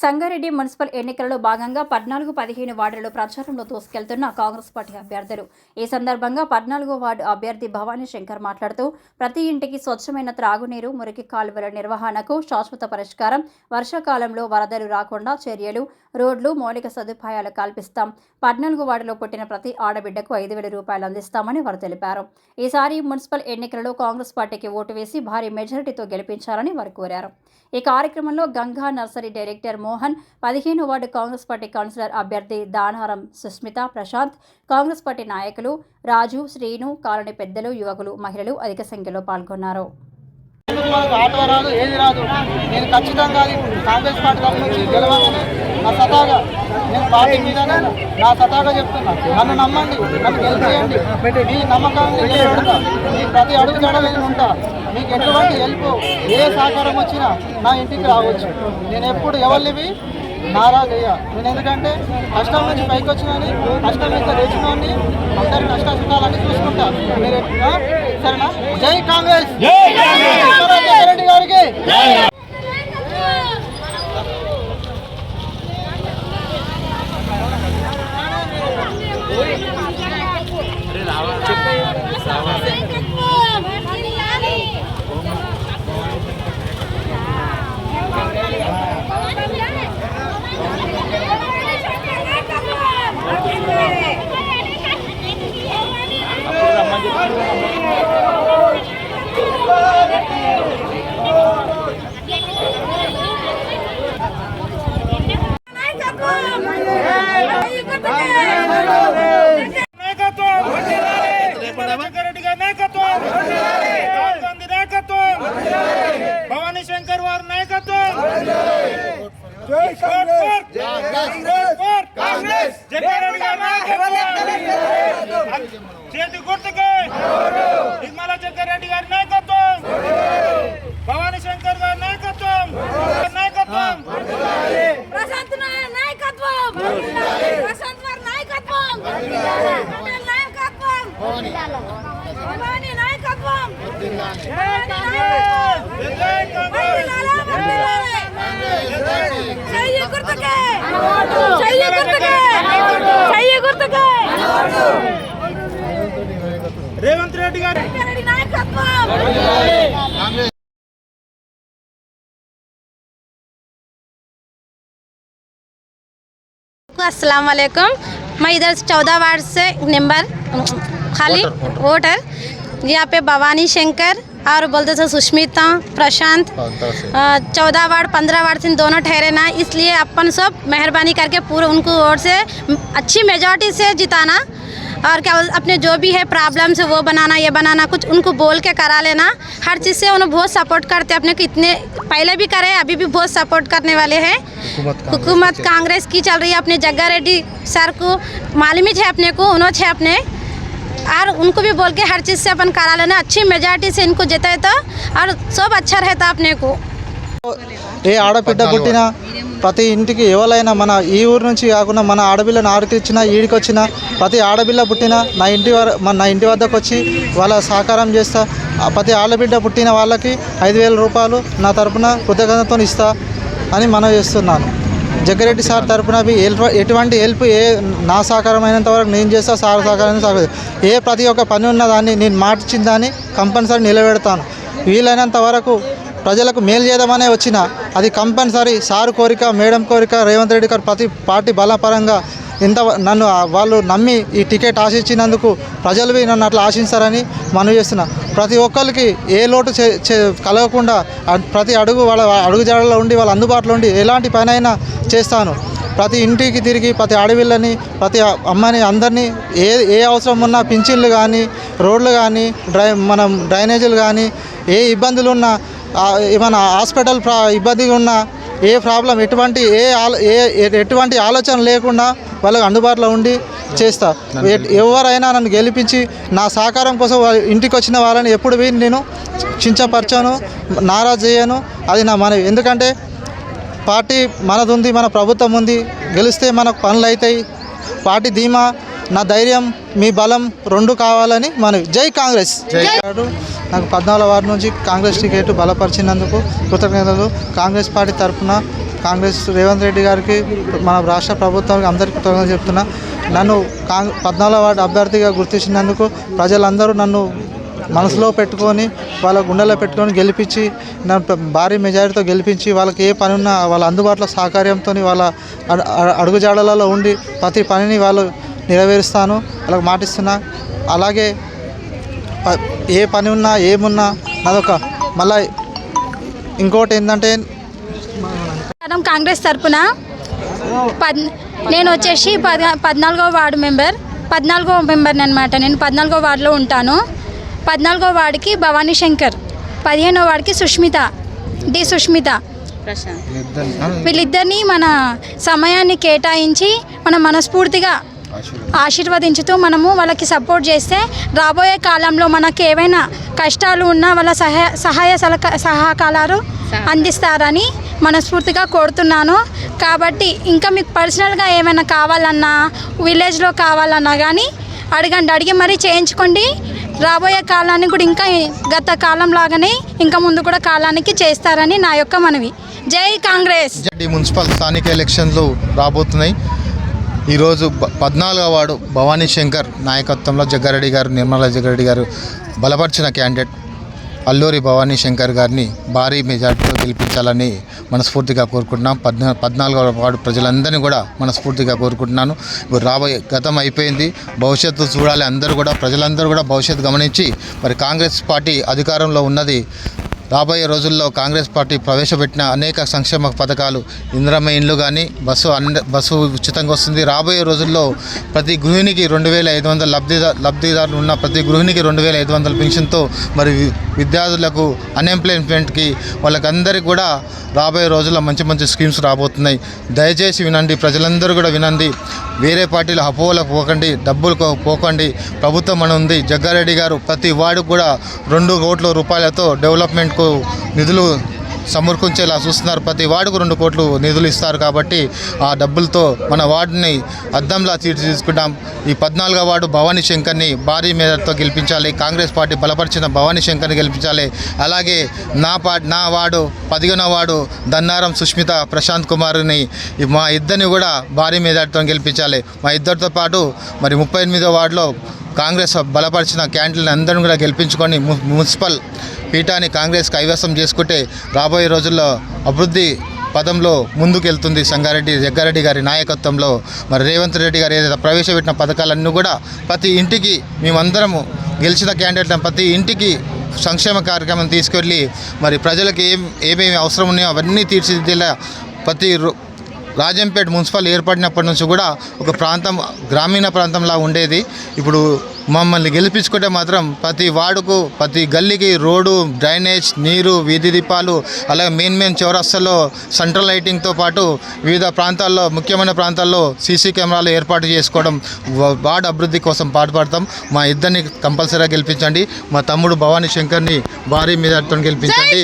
Sangareddy municipal ఎన్నికలలో భాగంగా పద్నాలుగు పదిహేను వార్డులలో ప్రచారంలో దూసుకెళ్తున్న కాంగ్రెస్ పార్టీ అభ్యర్థులు. ఈ సందర్భంగా పద్నాలుగో వార్డు అభ్యర్థి భవానీ శంకర్ మాట్లాడుతూ ప్రతి ఇంటికి స్వచ్ఛమైన త్రాగునీరు మురికి కాలువల నిర్వహణకు శాశ్వత పరిష్కారం వర్షాకాలంలో వరదలు రాకుండా చర్యలు రోడ్లు మౌలిక సదుపాయాలు కల్పిస్తాం. పద్నాలుగు వార్డులో పుట్టిన ప్రతి ఆడబిడ్డకు ఐదు వేల రూపాయలు అందిస్తామని వారు తెలిపారు. ఈసారి మున్సిపల్ ఎన్నికలలో కాంగ్రెస్ పార్టీకి ఓటు వేసి భారీ మెజారిటీతో గెలిపించాలని వారు కోరారు. ఈ కార్యక్రమంలో గంగా నర్సరీ డైరెక్టర్ మోహన్ పదిహేను వార్డు కాంగ్రెస్ పార్టీ కౌన్సిలర్ అభ్యర్థి దానారం సుస్మిత ప్రశాంత్ కాంగ్రెస్ పార్టీ నాయకులు రాజు శ్రీను కాలనీ పెద్దలు యువకులు మహిళలు అధిక సంఖ్యలో పాల్గొన్నారు. ఆటో రాదు ఏది రాదు. నేను ఖచ్చితంగా కాంగ్రెస్ పార్టీ తరఫు నుంచి గెలవాలని సతాగా పార్టీ మీద నా సతాగా చెప్తున్నా. నన్ను నమ్మండి నన్ను గెలిచేయండి మీ నమ్మకాన్ని నిలబెడతా మీ ప్రతి అడుగు జడ నేను ఉంటా. మీకు ఎటువంటి హెల్ప్ ఏ సహకారం వచ్చినా నా ఇంటికి రావచ్చు. నేను ఎప్పుడు ఎవరివి అయ్యా నేను ఎందుకంటే కష్టం నుంచి పైకి వచ్చినని కష్టం మీద లేచినని అందరి కష్ట సుఖాలన్నీ చూసుకుంటా. మీరు? సరేనా? జై కాంగ్రెస్! రెడ్డి గారికి నాయకత్వం రెడ్డి గారి నాయకత్వం రాహుల్ గాంధీ నాయకత్వం భవానీ శంకర్ వారి నాయకత్వం vote for vote for Jaggareddy గారి నాయకత్వం చేతి గుర్తుకే. నిర్మల జగ్గారెడ్డి గారి నాయకత్వం. భవానీ శంకర్ గారి నాయకత్వం. నాయకత్వం. ప్రశాంత్ నాయకత్వం. వారి నాయకత్వం. నాయకత్వం. భవానీ. నాయకత్వం. చెయ్యి గుర్తుకే. చెయ్యి గుర్తుకే. చెయ్యి గుర్తుకే. రేవంత్ రెడ్డి గారి రెడ్డి నాయకత్వం अस्सलाम वालेकुम मैं इधर चौदह वार्ड से नंबर खाली वोटर यहाँ पे भवानी शंकर और बोलते थे सुष्मिता प्रशांत चौदह वार्ड पंद्रह वार्ड से दोनों ठहरे ना इसलिए अपन सब मेहरबानी करके पूरे उनको वोट से अच्छी मेजॉरिटी से जिताना और क्या अपने जो भी है प्रॉब्लम से वो बनाना ये बनाना कुछ उनको बोल के करा लेना। हर चीज़ से उन्हें बहुत सपोर्ट करते अपने को इतने पहले भी करे अभी भी बहुत सपोर्ट करने वाले हैं। हुकूमत कांग्रेस की चल रही है। अपने जग्गा रेड्डी सर को मालूम ही है अपने को उन्होंने है अपने। और उनको भी बोल के हर चीज़ से अपन करा लेना। अच्छी मेजॉरिटी से इनको जिताए तो और सब अच्छा रहता अपने को। ఏ ఆడబిడ్డ పుట్టినా ప్రతి ఇంటికి ఎవరైనా మన ఈ ఊరు నుంచి కాకుండా మన ఆడపిల్లని ఆడికిచ్చినా ఈడికొచ్చినా ప్రతి ఆడపిల్ల పుట్టినా నా ఇంటి వర మన నా ఇంటి వద్దకు వచ్చి వాళ్ళ సహకారం చేస్తా. ప్రతి ఆడబిడ్డ పుట్టిన వాళ్ళకి ఐదు వేల రూపాయలు నా తరపున కృతజ్ఞతతో ఇస్తా అని మనం చేస్తున్నాను. జగ్గారెడ్డి సార్ తరపున ఎటువంటి హెల్ప్ ఏ నా సహకారం అయినంత వరకు నేను చేస్తా సార్ సహకారం సహకారం ఏ ప్రతి ఒక్క పని ఉన్నదాన్ని నేను మాటిచ్చిన దాన్ని కంపల్సరీ నిలబెడతాను. వీలైనంత వరకు ప్రజలకు మేలు చేద్దామనే వచ్చిన అది కంపల్సరీ సారు కోరిక మేడం కోరిక రేవంత్ రెడ్డి గారు ప్రతి పార్టీ బలపరంగా ఇంత నన్ను వాళ్ళు నమ్మి ఈ టికెట్ ఆశించినందుకు ప్రజలు నన్ను అట్లా ఆశిస్తారని మనవి చేస్తున్నా. ప్రతి ఒక్కరికి ఏ లోటు చే చే- కలగకుండా ప్రతి అడుగు వాళ్ళ అడుగు జాడలో ఉండి వాళ్ళ అందుబాటులో ఉండి ఎలాంటి పనైనా చేస్తాను. ప్రతి ఇంటికి తిరిగి ప్రతి అడవిళ్ళని ప్రతి అమ్మని అందరినీ ఏ ఏ అవసరం ఉన్నా పింఛన్లు కానీ రోడ్లు కానీ డ్రై మనం డ్రైనేజీలు కానీ ఏ ఇబ్బందులు ఉన్నా ఏమైనా హాస్పిటల్ ప్రా ఇబ్బందిగా ఉన్నా ఏ ప్రాబ్లం ఎటువంటి ఏ ఏ ఎటువంటి ఆలోచన లేకుండా వాళ్ళకి అందుబాటులో ఉండి చేస్తా. ఎవరైనా నన్ను గెలిపించి నా సహకారం కోసం వాళ్ళ ఇంటికి వచ్చిన వాళ్ళని ఎప్పుడు పోయి నేను చించపరచాను నారాజ్ చేయను అది నా మనవి. ఎందుకంటే పార్టీ మనది ఉంది మన ప్రభుత్వం ఉంది గెలిస్తే మనకు పనులు అవుతాయి పార్టీ ధీమా నా ధైర్యం మీ బలం రెండు కావాలని మనవి. జై కాంగ్రెస్. నాకు పద్నాలుగు వార్డు నుంచి కాంగ్రెస్ టికెట్ బలపరిచినందుకు కృతజ్ఞతలు. కాంగ్రెస్ పార్టీ తరఫున కాంగ్రెస్ రేవంత్ రెడ్డి గారికి మన రాష్ట్ర ప్రభుత్వానికి అందరికీ కృతజ్ఞతలు చెప్తున్నా. నన్ను కాంగ్ పద్నాలుగో వార్డు అభ్యర్థిగా గుర్తించినందుకు ప్రజలందరూ నన్ను మనసులో పెట్టుకొని వాళ్ళ గుండెలో పెట్టుకొని గెలిపించి నన్ను భారీ మెజారిటీతో గెలిపించి వాళ్ళకి ఏ పని ఉన్నా వాళ్ళ అందుబాటులో సహకార్యంతో వాళ్ళ అడు- అడు- అడుగుజాడలలో ఉండి ప్రతి పనిని వాళ్ళు నెరవేరుస్తాను వాళ్ళకి మాటిస్తున్నా. అలాగే ఏ పని ఉన్నా ఏమున్నా నాదొక మళ్ళీ ఇంకోటి ఏంటంటే కాంగ్రెస్ తరపున పద్ నేను వచ్చేసి పద పద్నాలుగో వార్డు మెంబర్. పద్నాలుగో మెంబర్ని అనమాట నేను పద్నాలుగో వార్డులో ఉంటాను. పద్నాలుగో వార్డుకి భవానీ శంకర్ పదిహేనో వార్డుకి సుష్మిత డి సుష్మిత. వీళ్ళిద్దరిని మన సమయాన్ని కేటాయించి మనం మనస్ఫూర్తిగా ఆశీర్వదించుతూ మనము వాళ్ళకి సపోర్ట్ చేస్తే రాబోయే కాలంలో మనకి ఏవైనా కష్టాలు ఉన్నా వాళ్ళ సహాయ సహాయ సలక సహకారాలు అందిస్తారని మనస్ఫూర్తిగా కోరుతున్నాను. కాబట్టి ఇంకా మీకు పర్సనల్గా ఏమైనా కావాలన్నా విలేజ్లో కావాలన్నా కానీ అడగండి. అడిగి మరీ చేయించుకోండి. రాబోయే కాలాన్ని కూడా ఇంకా గత కాలం లాగానే ఇంకా ముందు కూడా కాలానికి చేస్తారని నా యొక్క మనవి. జై కాంగ్రెస్. మున్సిపల్ స్థానిక ఎలక్షన్లు రాబోతున్నాయి. ఈరోజు పద్నాలుగవ వార్డు భవానీ శంకర్ నాయకత్వంలో జగ్గారెడ్డి గారు నిర్మలా జగ్గారెడ్డి గారు బలపరిచిన క్యాండిడేట్ అల్లూరి భవానీ శంకర్ గారిని భారీ మెజార్టీతో గెలిపించాలని మనస్ఫూర్తిగా కోరుకుంటున్నాం. పద్నా పద్నాలుగవ వార్డు ప్రజలందరినీ కూడా మనస్ఫూర్తిగా కోరుకుంటున్నాను. ఇప్పుడు రాబోయే గతం అయిపోయింది. భవిష్యత్తు చూడాలి. అందరూ కూడా ప్రజలందరూ కూడా భవిష్యత్తు గమనించి మరి కాంగ్రెస్ పార్టీ అధికారంలో ఉన్నది రాబోయే రోజుల్లో కాంగ్రెస్ పార్టీ ప్రవేశపెట్టిన అనేక సంక్షేమ పథకాలు ఇంద్రమ్మ ఇండ్లు కానీ బస్సు అన్ని బస్సు ఉచితంగా వస్తుంది. రాబోయే రోజుల్లో ప్రతి గృహిణికి రెండు వేల ఐదు వందల లబ్ధిదా లబ్ధిదారులు ఉన్న ప్రతి గృహిణికి రెండు వేల ఐదు వందల పెన్షన్తో మరి విద్యార్థులకు అన్ఎంప్లాయ్మెంట్కి వాళ్ళకందరికీ కూడా రాబోయే రోజుల్లో మంచి మంచి స్కీమ్స్ రాబోతున్నాయి. దయచేసి వినండి ప్రజలందరూ కూడా వినండి. వేరే పార్టీల అపోహలకు పోకండి డబ్బులకు పోకండి. ప్రభుత్వం అని ఉంది. జగ్గారెడ్డి గారు ప్రతి వార్డు కూడా రెండు కోట్ల రూపాయలతో డెవలప్మెంట్ డెవలప్మెంట్కు నిధులు సమర్పించేలా చూస్తున్నారు. ప్రతి వార్డుకు రెండు కోట్లు నిధులు ఇస్తారు కాబట్టి ఆ డబ్బులతో మన వార్డుని అద్దంలా తీర్చిదిద్దుకుంటాం. ఈ పద్నాలుగో వార్డు భవానీ శంకర్ని భారీ మేరతో గెలిపించాలి. కాంగ్రెస్ పార్టీ బలపరిచిన భవానీ శంకర్ని గెలిపించాలి. అలాగే నా పా నా వార్డు పదిహేనో వార్డు దన్నారం సుష్మిత ప్రశాంత్ కుమార్ని మా ఇద్దరిని కూడా భారీ మేధాటితో గెలిపించాలి. మా ఇద్దరితో పాటు మరి ముప్పై ఎనిమిదో వార్డులో కాంగ్రెస్ బలపరిచిన క్యాండిడేట్లను అందరిని కూడా గెలిపించుకొని మున్సిపల్ పీఠాన్ని కాంగ్రెస్ కైవసం చేసుకుంటే రాబోయే రోజుల్లో అభివృద్ధి పదంలో ముందుకెళ్తుంది సంగారెడ్డి జగ్గారెడ్డి గారి నాయకత్వంలో. మరి రేవంత్ రెడ్డి గారు ఏదైతే ప్రవేశపెట్టిన పథకాలన్నీ కూడా ప్రతి ఇంటికి మేమందరము గెలిచిన క్యాండిడేట్లను ప్రతి ఇంటికి సంక్షేమ కార్యక్రమం తీసుకెళ్ళి మరి ప్రజలకు ఏం ఏమేమి అవసరం ఉన్నాయో అవన్నీ తీర్చిదిద్దేలా ప్రతి రాజంపేట మున్సిపల్ ఏర్పడినప్పటి నుంచి కూడా ఒక ప్రాంతం గ్రామీణ ప్రాంతంలా ఉండేది. ఇప్పుడు మమ్మల్ని గెలిపించుకుంటే మాత్రం ప్రతి వార్డుకు ప్రతి గల్లీకి రోడ్డు డ్రైనేజ్ నీరు వీధి దీపాలు అలాగే మెయిన్ మెయిన్ చౌరస్తాల్లో సెంట్రల్ లైటింగ్తో పాటు వివిధ ప్రాంతాల్లో ముఖ్యమైన ప్రాంతాల్లో సీసీ కెమెరాలు ఏర్పాటు చేసుకోవడం వార్డు అభివృద్ధి కోసం పాటుపడతాం. మా ఇద్దరిని కంపల్సరీగా గెలిపించండి. మా తమ్ముడు భవానీ శంకర్ని భారీ మీద గెలిపించండి.